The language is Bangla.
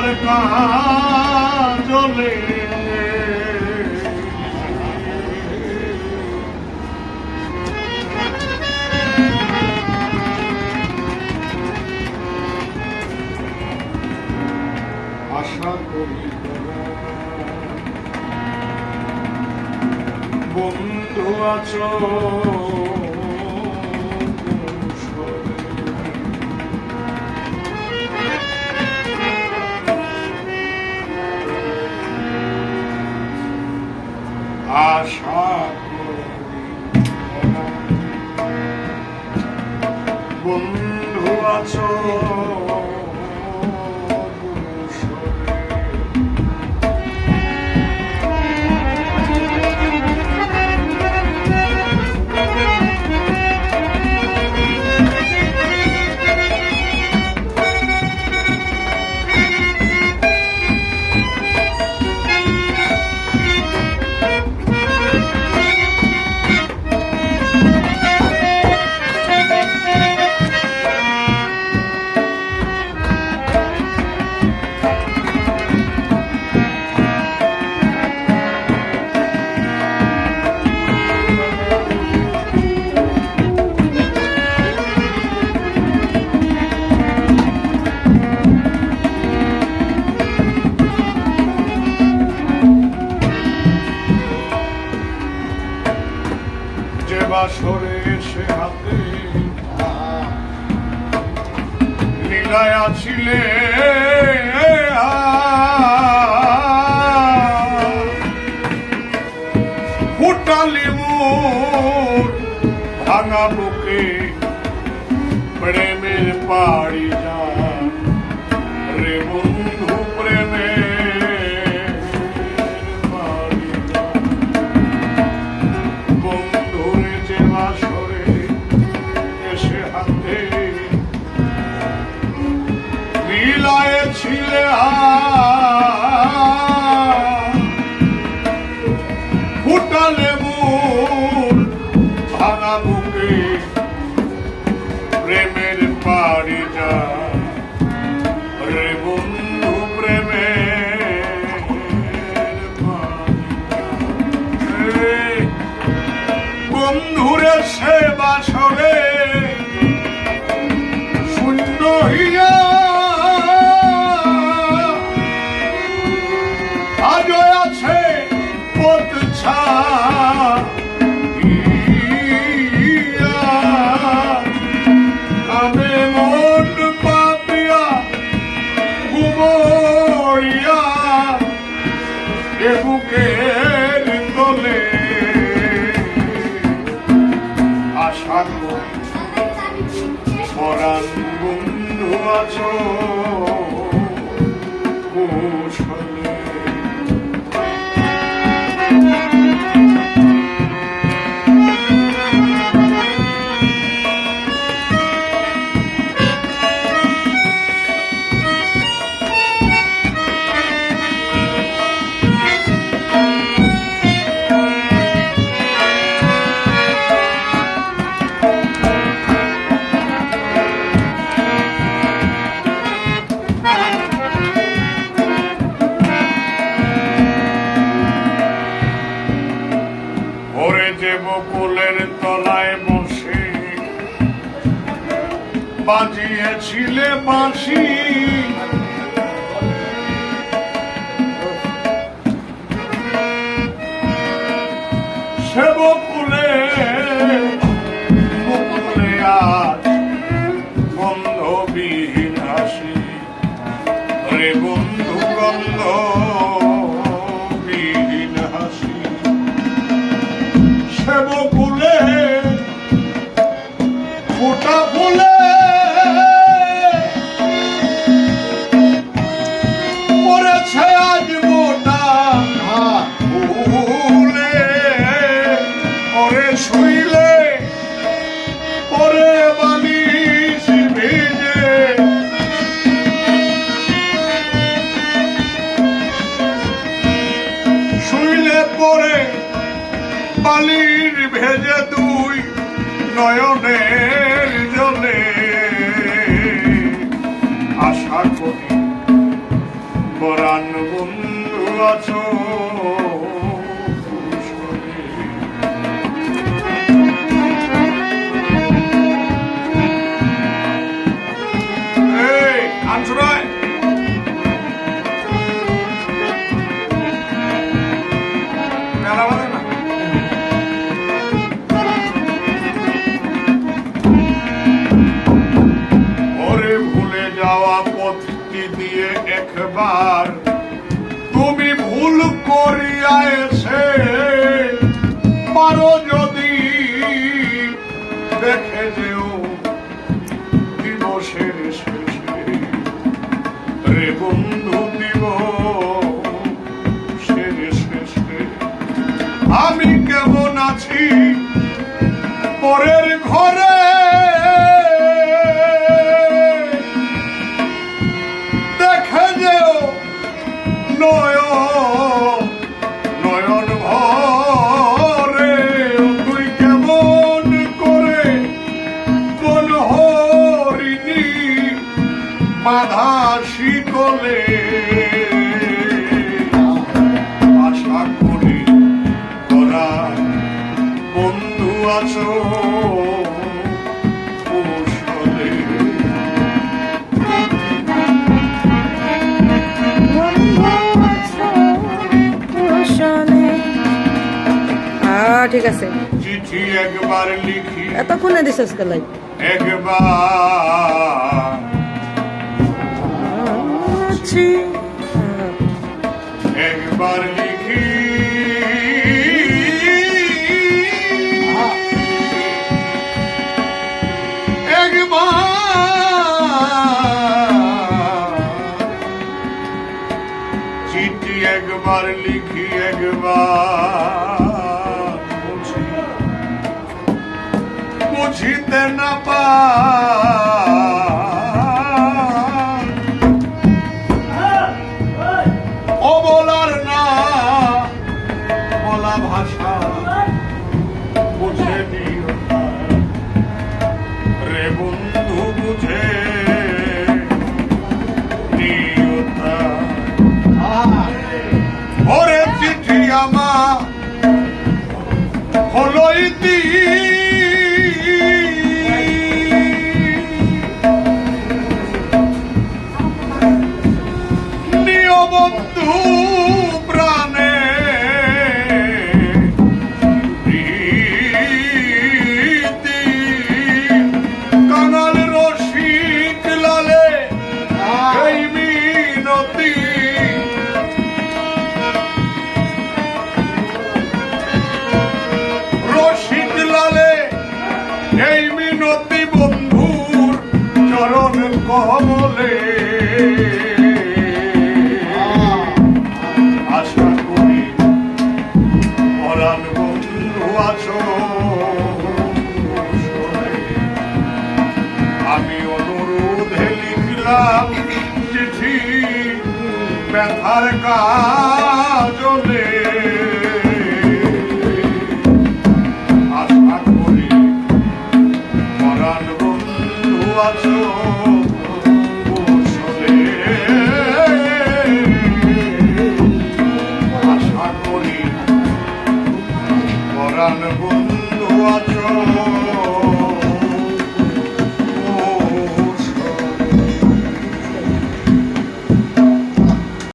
তার কাজলে। আশা করি বন্ধু আছো। গায়া ছিলে ফুটালি মোর ভাঙা বুকে প্রেমের পাড়ি যা রে বন্ধু বন্ধুরে সে বাসরে। 장군과 조 ফুলের তলায় বসে বাজিয়েছিলে বাঁশি সেবকুলের বকুলে ফুটা ভেজে দুই নয়নের জলে আশা করি পরাণ বন্ধু আছো That's right. একবার তুমি ভুল করিয়া এসে পারো যদি দেখে যেও দিবসের শেষে। রে বন্ধু দিব আমি কেমন আছি? পরের ঘরে ঠিক আছে। চিঠি একবার লিখি। এতক্ষণে দিছিস কেলাই একবার চিঠি একবার লিখি একবার। বুঝি বুঝিতে না পা আমার হলো ইতি কমলে। আশা করি পরাণ বন্ধু আছো। আমি অনুরোধে লিখলাম চিঠি ব্যথার কাজলে।